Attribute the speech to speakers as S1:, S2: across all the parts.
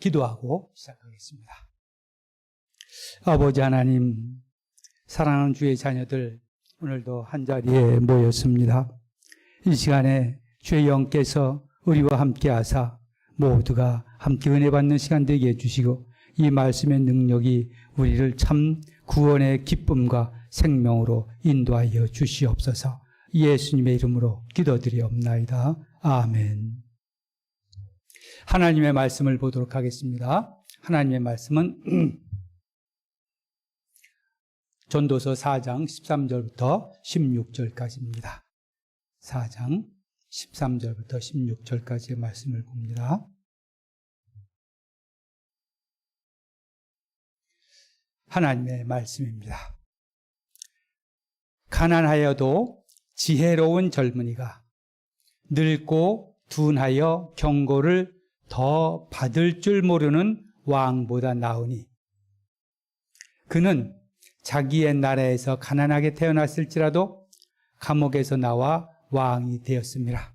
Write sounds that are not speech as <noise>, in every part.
S1: 기도하고 시작하겠습니다. 아버지 하나님, 사랑하는 주의 자녀들, 오늘도 한 자리에 모였습니다. 이 시간에 주의 영께서 우리와 함께 하사 모두가 함께 은혜 받는 시간 되게 해주시고 이 말씀의 능력이 우리를 참 구원의 기쁨과 생명으로 인도하여 주시옵소서 예수님의 이름으로 기도드리옵나이다. 아멘. 하나님의 말씀을 보도록 하겠습니다. 하나님의 말씀은 <clears throat> 전도서 4장 13절부터 16절까지입니다. 4장 13절부터 16절까지의 말씀을 봅니다. 하나님의 말씀입니다. 가난하여도 지혜로운 젊은이가 늙고 둔하여 경고를 더 받을 줄 모르는 왕보다 나으니 그는 자기의 나라에서 가난하게 태어났을지라도 감옥에서 나와 왕이 되었습니다.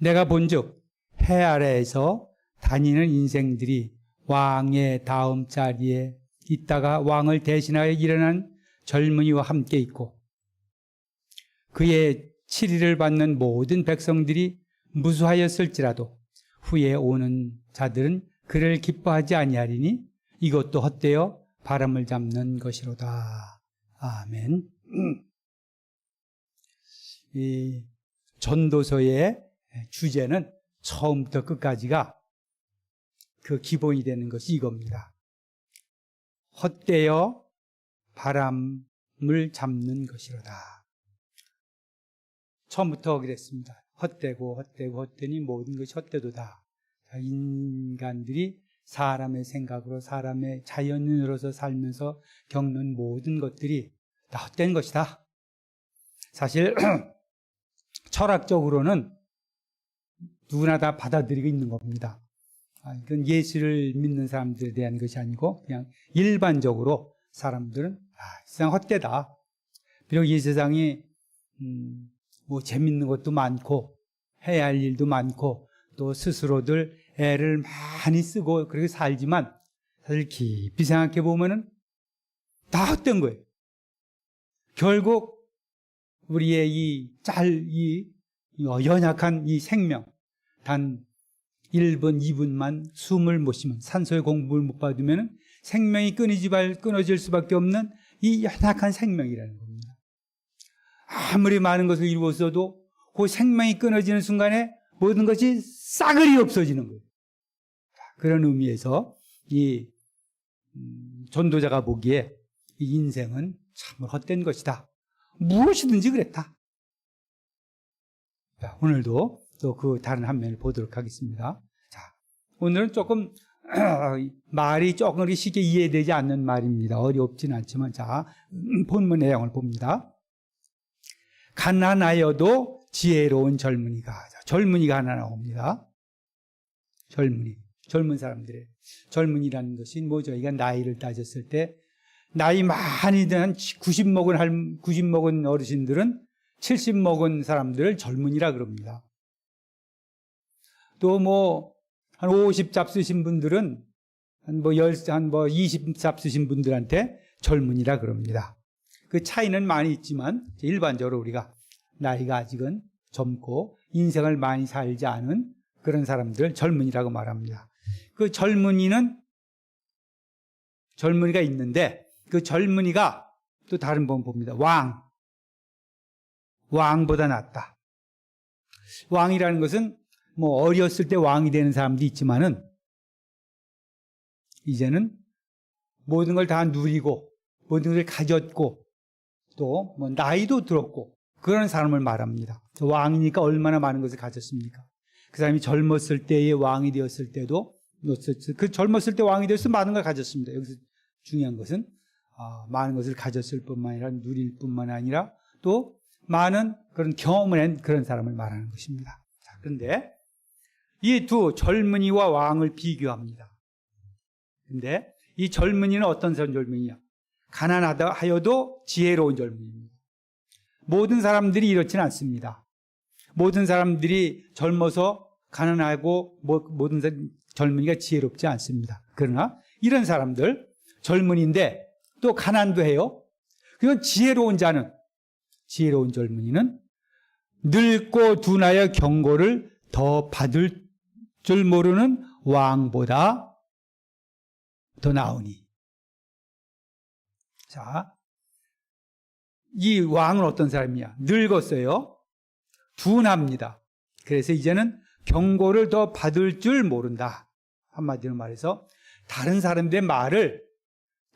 S1: 내가 본즉 해 아래에서 다니는 인생들이 왕의 다음 자리에 있다가 왕을 대신하여 일어난 젊은이와 함께 있고 그의 치리를 받는 모든 백성들이 무수하였을지라도 후에 오는 자들은 그를 기뻐하지 아니하리니 이것도 헛되어 바람을 잡는 것이로다. 아멘. <clears throat> 이 전도서의 주제는 처음부터 끝까지가 그 기본이 되는 것이 이겁니다. 헛되어 바람을 잡는 것이로다. 처음부터 그랬습니다. 헛되고 헛되고 헛되니 모든 것이 헛되도다. 인간들이 사람의 생각으로 사람의 자연인으로서 살면서 겪는 모든 것들이 다 헛된 것이다. 사실 <clears throat> 철학적으로는 누구나 다 받아들이고 있는 겁니다. 아, 이건 예수를 믿는 사람들에 대한 것이 아니고 그냥 일반적으로 사람들은 아, 세상 헛되다. 비록 이 세상이 음, 뭐 재밌는 것도 많고 해야 할 일도 많고 또 스스로들 애를 많이 쓰고 그렇게 살지만 사실 깊이 생각해 보면은 다 헛된 거예요. 결국 우리의 이 짤, 이 연약한 이 생명, 단 1분, 2분만 숨을 못 쉬면, 산소의 공급을 못 받으면 생명이 끊이지 말, 끊어질 수밖에 없는 이 연약한 생명이라는 겁니다. 아무리 많은 것을 이루었어도 그 생명이 끊어지는 순간에 모든 것이 싸그리 없어지는 거예요. 그런 의미에서 이 음, 전도자가 보기에 이 인생은 참 헛된 것이다. 무엇이든지 그랬다. 자, 오늘도 또 그 다른 한 면을 보도록 하겠습니다. 자, 오늘은 조금 <clears throat> 말이 조금 쉽게 이해되지 않는 말입니다. 어렵진 않지만 자, <clears throat> 본문 내용을 봅니다. 가난하여도 지혜로운 젊은이가 자, 젊은이가 하나 나옵니다. 젊은이, 젊은 사람들의 젊은이라는 것이 뭐 저희가 나이를 따졌을 때 나이 많이 든 90 먹은 할, 90 먹은 어르신들은 70 먹은 사람들을 젊은이라 그럽니다. 또 뭐, 한 50 잡수신 분들은 한 뭐, 10, 한뭐 20 잡수신 분들한테 젊은이라 그럽니다. 그 차이는 많이 있지만, 일반적으로 우리가 나이가 아직은 젊고 인생을 많이 살지 않은 그런 사람들 젊은이라고 말합니다. 그 젊은이는 젊은이가 있는데 그 젊은이가 또 다른 번 봅니다. 왕. 왕보다 낫다. 왕이라는 것은 뭐 어렸을 때 왕이 되는 사람도 있지만은 이제는 모든 걸 다 누리고 모든 것을 가졌고 또 뭐 나이도 들었고 그런 사람을 말합니다. 왕이니까 얼마나 많은 것을 가졌습니까? 그 사람이 젊었을 때의 왕이 되었을 때도 그 젊었을 때 왕이 되어서 많은 걸 가졌습니다. 여기서 중요한 것은 아, 많은 것을 가졌을 뿐만 아니라 누릴 뿐만 아니라 또 많은 그런 경험을 한 그런 사람을 말하는 것입니다. 자, 그런데 이 두 젊은이와 왕을 비교합니다. 근데 이 젊은이는 어떤 젊은이냐? 가난하다 하여도 지혜로운 젊은이입니다. 모든 사람들이 이렇지는 않습니다. 모든 사람들이 젊어서 가난하고 뭐- 모든 사- 젊은이가 지혜롭지 않습니다. 그러나 이런 사람들 젊은이인데 또 가난도 해요. 그건 지혜로운 자는 지혜로운 젊은이는 늙고 둔하여 경고를 더 받을 줄 모르는 왕보다 더 나으니. 자, 이 왕은 어떤 사람이야? 늙었어요. 둔합니다. 그래서 이제는 경고를 더 받을 줄 모른다. 한마디로 말해서 다른 사람들의 말을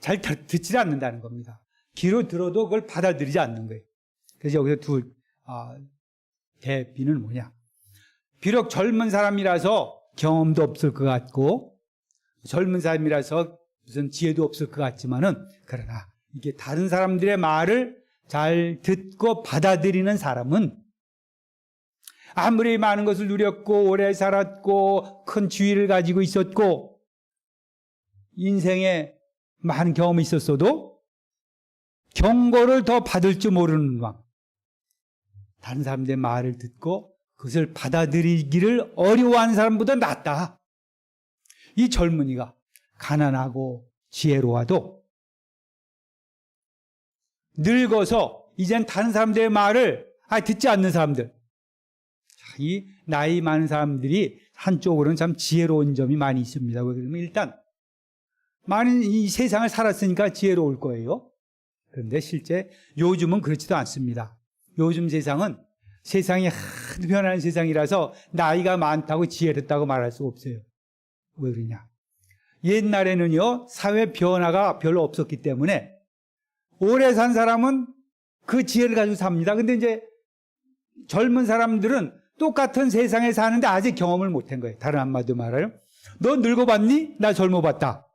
S1: 잘 듣- 듣지 않는다는 겁니다. 귀로 들어도 그걸 받아들이지 않는 거예요. 그래서 여기서 두 아, 대비는 뭐냐? 비록 젊은 사람이라서 경험도 없을 것 같고 젊은 사람이라서 무슨 지혜도 없을 것 같지만은 그러나 이게 다른 사람들의 말을 잘 듣고 받아들이는 사람은 아무리 많은 것을 누렸고 오래 살았고 큰 지위를 가지고 있었고 인생에 많은 경험이 있었어도 경고를 더 받을 줄 모르는 왕. 다른 사람들의 말을 듣고 그것을 받아들이기를 어려워하는 사람보다 낫다. 이 젊은이가 가난하고 지혜로워도 늙어서 이젠 다른 사람들의 말을 아, 듣지 않는 사람들. 자, 이 나이 많은 사람들이 한쪽으로는 참 지혜로운 점이 많이 있습니다. 왜 그러면 일단 많은 이 세상을 살았으니까 지혜로울 거예요. 그런데 실제 요즘은 그렇지도 않습니다. 요즘 세상은 세상이 하도 변하는 세상이라서 나이가 많다고 지혜롭다고 말할 수 없어요. 왜 그러냐? 옛날에는요, 사회 변화가 별로 없었기 때문에 오래 산 사람은 그 지혜를 가지고 삽니다. 근데 이제 젊은 사람들은 똑같은 세상에 사는데 아직 경험을 못 한 거예요. 다른 한마디로 말하요. 너 늙어봤니? 나 젊어봤다.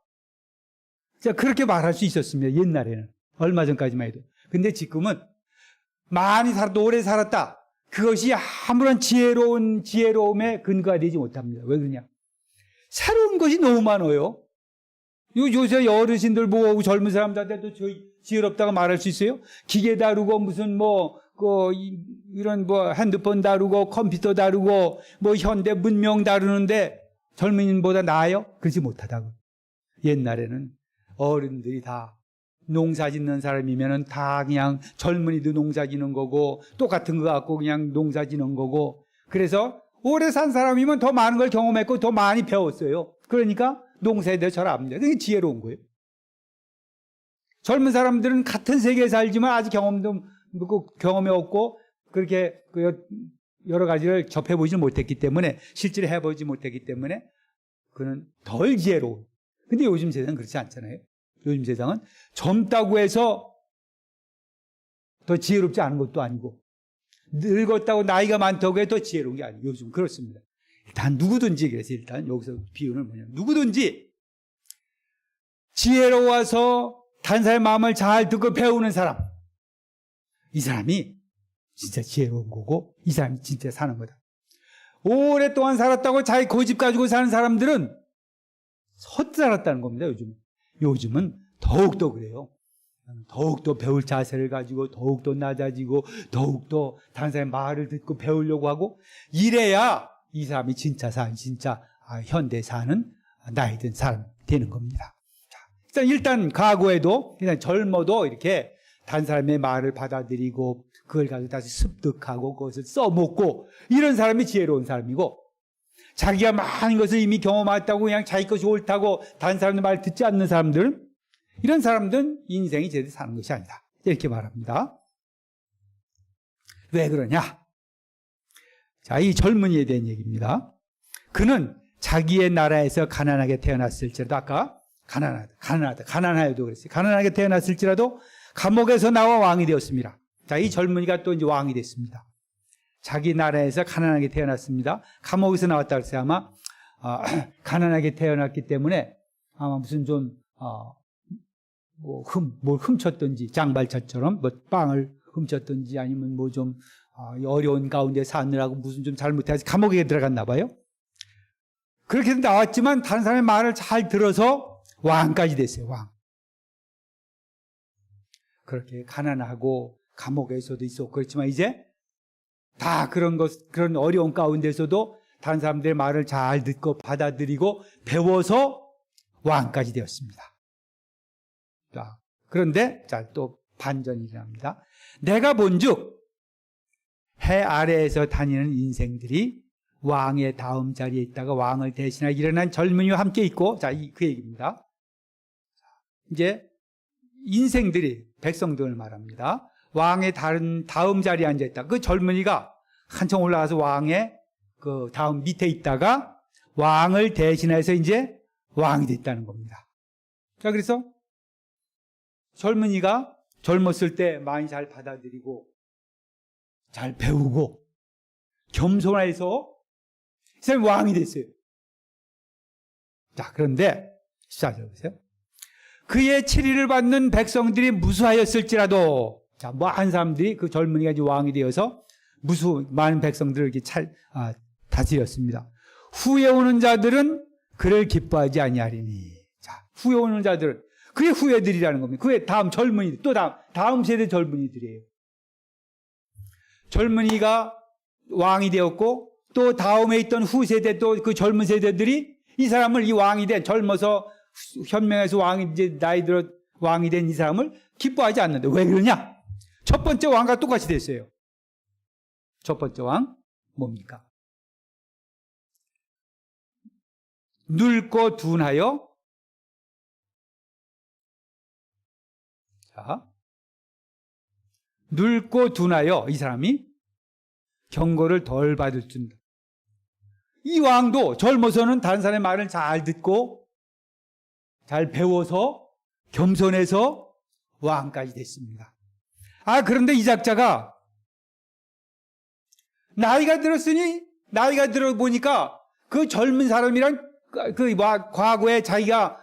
S1: 자, 그렇게 말할 수 있었습니다. 옛날에는. 얼마 전까지만 해도. 근데 지금은 많이 살았다, 오래 살았다. 그것이 아무런 지혜로운, 지혜로움의 근거가 되지 못합니다. 왜 그러냐? 새로운 것이 너무 많아요. 요, 요새 어르신들 보고 젊은 사람들한테도 저 지혜롭다고 말할 수 있어요? 기계 다루고 무슨 뭐, 그, 이- 이런 뭐 핸드폰 다루고 컴퓨터 다루고 뭐 현대 문명 다루는데 젊은이보다 나아요? 그러지 못하다고. 옛날에는 어른들이 다 농사 짓는 사람이면은 다 그냥 젊은이도 농사 짓는 거고 똑같은 거 갖고 그냥 농사 짓는 거고 그래서 오래 산 사람이면 더 많은 걸 경험했고 더 많이 배웠어요. 그러니까 농사에 대해 잘 압니다. 그게 지혜로운 거예요. 젊은 사람들은 같은 세계에 살지만 아직 경험도 그 경험이 없고 그렇게 그 여러 가지를 접해보지 못했기 때문에 실제로 해보지 못했기 때문에 그는 덜 지혜로운. 근데 요즘 세상은 그렇지 않잖아요. 요즘 세상은 젊다고 해서 더 지혜롭지 않은 것도 아니고 늙었다고 나이가 많다고 더 지혜로운 게 아니에요. 요즘 그렇습니다. 일단 누구든지 그래서 일단 여기서 비유는 뭐냐 누구든지 지혜로워서 사람의 마음을 잘 듣고 배우는 사람 이 사람이 진짜 지혜로운 거고 이 사람이 진짜 사는 거다. 오랫동안 살았다고 자기 고집 가지고 사는 사람들은 헛 살았다는 겁니다. 요즘 요즘은 더욱더 그래요. 더욱더 배울 자세를 가지고 더욱더 낮아지고 더욱더 다른 사람의 말을 듣고 배우려고 하고 이래야 이 사람이 진짜 사 진짜 아, 현대 사는 나이 든 사람 되는 겁니다. 자, 일단 일단 과거에도 그냥 젊어도 이렇게 다른 사람의 말을 받아들이고 그걸 가지고 다시 습득하고 그것을 써먹고 이런 사람이 지혜로운 사람이고 자기가 많은 것을 이미 경험했다고 그냥 자기 것이 옳다고 다른 사람의 말 듣지 않는 사람들은 이런 사람들은 인생이 제대로 사는 것이 아니다. 이렇게 말합니다. 왜 그러냐? 자, 이 젊은이에 대한 얘기입니다. 그는 자기의 나라에서 가난하게 태어났을지라도 아까 가난하다, 가난하다, 가난하여도 그랬어요. 가난하게 태어났을지라도 감옥에서 나와 왕이 되었습니다. 자, 이 젊은이가 또 이제 왕이 됐습니다. 자기 나라에서 가난하게 태어났습니다. 감옥에서 나왔다 그랬어요. 아마 아, <clears throat> 가난하게 태어났기 때문에 아마 무슨 좀 어, 뭐 흠, 뭘 훔쳤든지 장발차처럼 뭐 빵을 훔쳤든지 아니면 뭐 좀 어려운 가운데 사느라고 무슨 좀 잘못해서 감옥에 들어갔나 봐요. 그렇게 나왔지만 다른 사람의 말을 잘 들어서 왕까지 됐어요. 왕. 그렇게 가난하고 감옥에서도 있었고 그렇지만 이제 다 그런 것 그런 어려운 가운데서도 다른 사람들의 말을 잘 듣고 받아들이고 배워서 왕까지 되었습니다. 자, 그런데 자, 또 반전이 일어납니다. 내가 본즉 해 아래에서 다니는 인생들이 왕의 다음 자리에 있다가 왕을 대신하여 일어난 젊은이와 함께 있고 자, 이, 그 얘기입니다. 이제 인생들이 백성들을 말합니다. 왕의 다른 다음 자리에 앉아 있다. 그 젊은이가 한참 올라가서 왕의 그 다음 밑에 있다가 왕을 대신해서 이제 왕이 됐다는 겁니다. 자, 그래서 젊은이가 젊었을 때 많이 잘 받아들이고 잘 배우고 겸손해서 왕이 됐어요. 자, 그런데 14절 보세요. 그의 치리를 받는 백성들이 무수하였을지라도 자, 뭐 한 사람들이 그 젊은이가 왕이 되어서 무수 많은 백성들을 이렇게 찰, 아, 다스렸습니다. 후에 오는 자들은 그를 기뻐하지 아니하리니. 자, 후에 오는 자들은 그의 후예들이라는 겁니다. 그의 다음 젊은이 또 다음 다음 세대 젊은이들이에요. 젊은이가 왕이 되었고 또 다음에 있던 후세대 또 그 젊은 세대들이 이 사람을 이 왕이 된 젊어서 현명해서 왕이 이제 나이 들어 왕이 된 이 사람을 기뻐하지 않는데 왜 그러냐? 첫 번째 왕과 똑같이 됐어요. 첫 번째 왕 뭡니까? 늙고 둔하여 자 늙고 둔하여 이 사람이 경고를 덜 받을 줄. 이 왕도 젊어서는 다른 사람의 말을 잘 듣고 잘 배워서 겸손해서 왕까지 됐습니다. 아, 그런데 이 작자가 나이가 들었으니 나이가 들어 보니까 그 젊은 사람이랑 그 과거에 자기가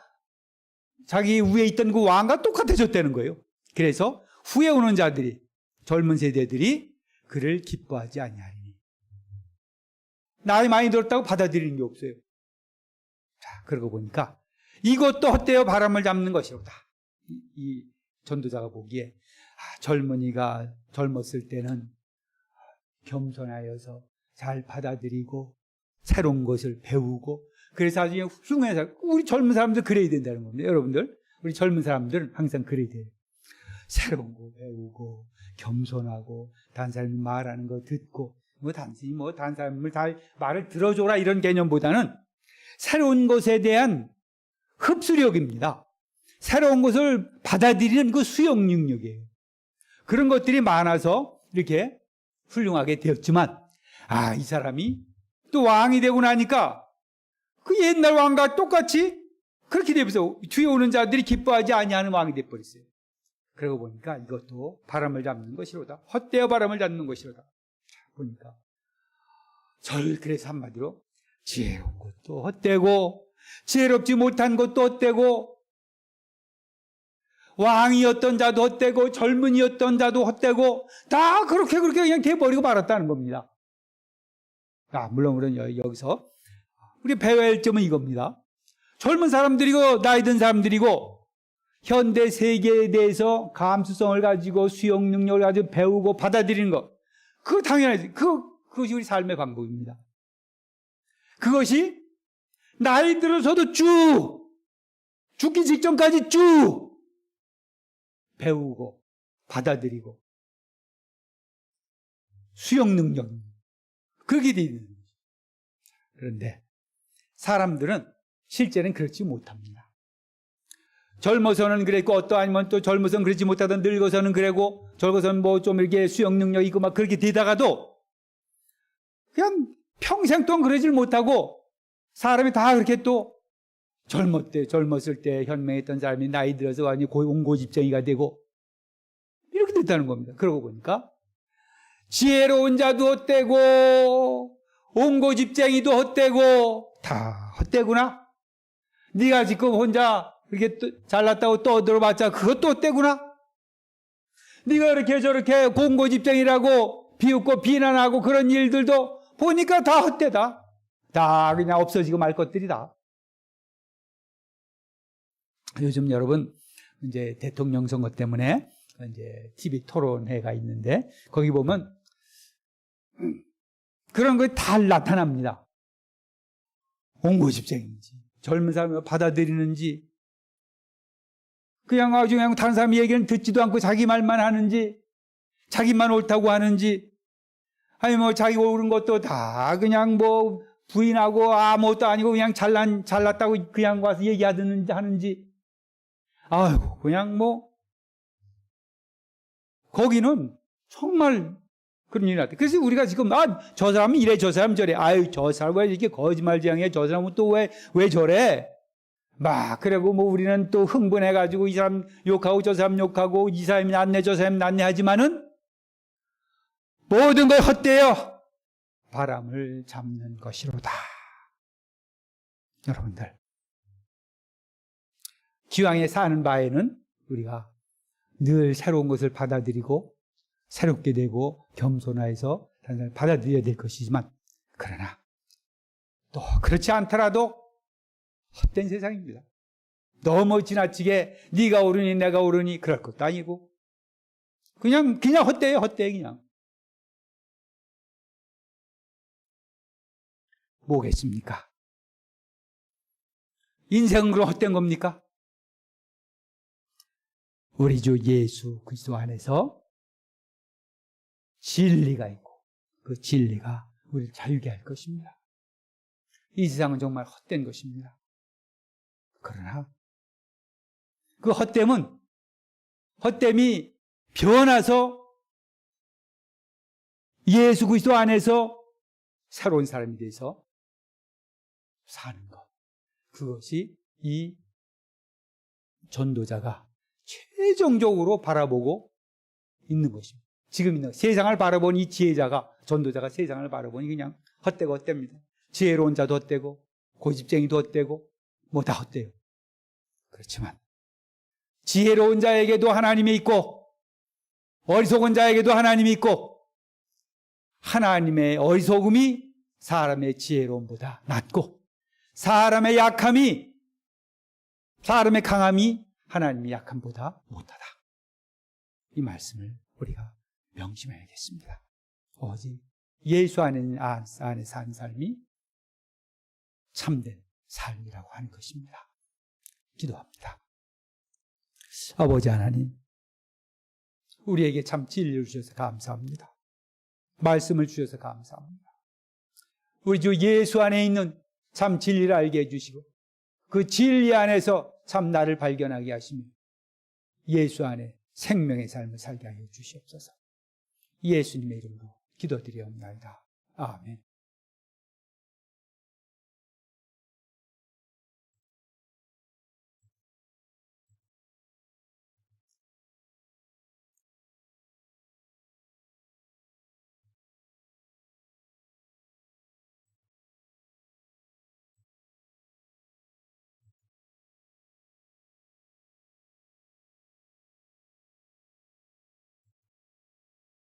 S1: 자기 위에 있던 그 왕과 똑같아졌다는 거예요. 그래서 후에 오는 자들이 젊은 세대들이 그를 기뻐하지 아니하리니. 나이 많이 들었다고 받아들이는 게 없어요. 자, 그러고 보니까 이것도 헛되어 바람을 잡는 것이로다. 이, 이 전도자가 보기에 아, 젊은이가 젊었을 때는 겸손하여서 잘 받아들이고 새로운 것을 배우고 그래서 나중에 훌륭해서 우리 젊은 사람들 그래야 된다는 겁니다. 여러분들 우리 젊은 사람들은 항상 그래야 돼요. 새로운 거 배우고 겸손하고 다른 사람이 말하는 거 듣고 뭐 단순히 뭐 다른 사람을 다 말을 들어줘라 이런 개념보다는 새로운 것에 대한 흡수력입니다. 새로운 것을 받아들이는 그 수용 능력이에요. 그런 것들이 많아서 이렇게 훌륭하게 되었지만 아 이 사람이 또 왕이 되고 나니까 그 옛날 왕과 똑같이 그렇게 되면서 뒤에 오는 자들이 기뻐하지 아니하는 왕이 돼버렸어요. 그러고 보니까 이것도 바람을 잡는 것이로다. 헛되어 바람을 잡는 것이로다. 보니까 절 그래서 한마디로 지혜로운 것도 헛되고 지혜롭지 못한 것도 헛되고 왕이었던 자도 헛되고 젊은이였던 자도 헛되고 다 그렇게 그렇게 그냥 돼버리고 말았다는 겁니다. 아, 물론 우리는 여기서 우리 배워야 할 점은 이겁니다. 젊은 사람들이고 나이 든 사람들이고 현대 세계에 대해서 감수성을 가지고 수용 능력을 가지고 배우고 받아들이는 것. 그거 당연하지. 그, 그것이 우리 삶의 방법입니다. 그것이 나이 들어서도 쭉, 죽기 직전까지 쭉 배우고 받아들이고 수용 능력. 그게 되는 거죠. 그런데 사람들은 실제는 그렇지 못합니다. 젊어서는 그랬고 어떠하면 또 젊어서는 그러지 못하던 늙어서는 그래고 젊어서는 뭐 좀 이렇게 수용 능력 있고 막 그렇게 되다가도 그냥 평생 동안 그러질 못하고 사람이 다 그렇게 또 젊었대 젊었을 때 현명했던 사람이 나이 들어서 완전히 온고집쟁이가 되고 이렇게 됐다는 겁니다. 그러고 보니까 지혜로운 자도 헛되고 온고집쟁이도 헛되고 다 헛되구나. 네가 지금 혼자 이렇게 잘났다고 떠들어봤자 그것도 헛되구나. 네가 이렇게 저렇게 공고집쟁이라고 비웃고 비난하고 그런 일들도 보니까 다 헛되다. 다 그냥 없어지고 말 것들이다. 요즘 여러분 이제 대통령 선거 때문에 이제 TV 토론회가 있는데 거기 보면 그런 것이 다 나타납니다. 옹고집쟁인지 젊은 사람을 받아들이는지 그냥 아주 그냥 다른 사람 얘기는 듣지도 않고 자기 말만 하는지 자기만 옳다고 하는지 아니 뭐 자기 옳은 것도 다 그냥 뭐 부인하고 아무것도 아니고 그냥 잘난 잘났다고 그냥 와서 얘기하든지 하는지. 아이고 그냥 뭐. 거기는 정말 그런 일이 났다. 그래서 우리가 지금 아 저 사람은 이래 저 사람 저래. 아유 저 사람 왜 이렇게 거짓말쟁이야? 저 사람은 또 왜 왜 저래? 막 그리고 뭐 우리는 또 흥분해가지고 이 사람 욕하고 저 사람 욕하고 이 사람이 낫네 저 사람이 낫네 하지만은 모든 걸 헛되어 바람을 잡는 것이로다. 여러분들 기왕에 사는 바에는 우리가 늘 새로운 것을 받아들이고 새롭게 되고 사람을 받아들여야 될 것이지만 그러나 또 그렇지 않더라도 헛된 세상입니다. 너무 지나치게 네가 옳으니 내가 옳으니 그럴 것도 아니고 그냥 그냥 헛되요 헛되 그냥 뭐겠습니까? 인생은 그럼 헛된 겁니까? 우리 주 예수 그리스도 안에서 진리가 있고 그 진리가 우리를 자유게 할 것입니다. 이 세상은 정말 헛된 것입니다. 그러나 그 헛됨은 헛됨이 변화서 예수 그리스도 안에서 새로운 사람이 돼서 사는 것. 그것이 이 전도자가 최종적으로 바라보고 있는 것입니다. 지금 있는 세상을 바라본 이 지혜자가 전도자가 세상을 바라보니 그냥 헛되고 헛됩니다. 지혜로운 자도 헛되고 고집쟁이도 헛되고 뭐 다 헛돼요. 그렇지만 지혜로운 자에게도 하나님이 있고 어리석은 자에게도 하나님이 있고 하나님의 어리석음이 사람의 지혜로움보다 낫고 사람의 약함이 사람의 강함이 하나님의 약함보다 못하다. 이 말씀을 우리가 명심해야겠습니다. 오직 예수 안에, 안에 사는 삶이 참된 삶이라고 하는 것입니다. 기도합니다. 아버지 하나님, 우리에게 참 진리를 주셔서 감사합니다. 말씀을 주셔서 감사합니다. 우리 주 예수 안에 있는 참 진리를 알게 해주시고 그 진리 안에서 참 나를 발견하게 하시며 예수 안에 생명의 삶을 살게 하여 주시옵소서. 예수님의 이름으로 기도드리옵나이다. 아멘.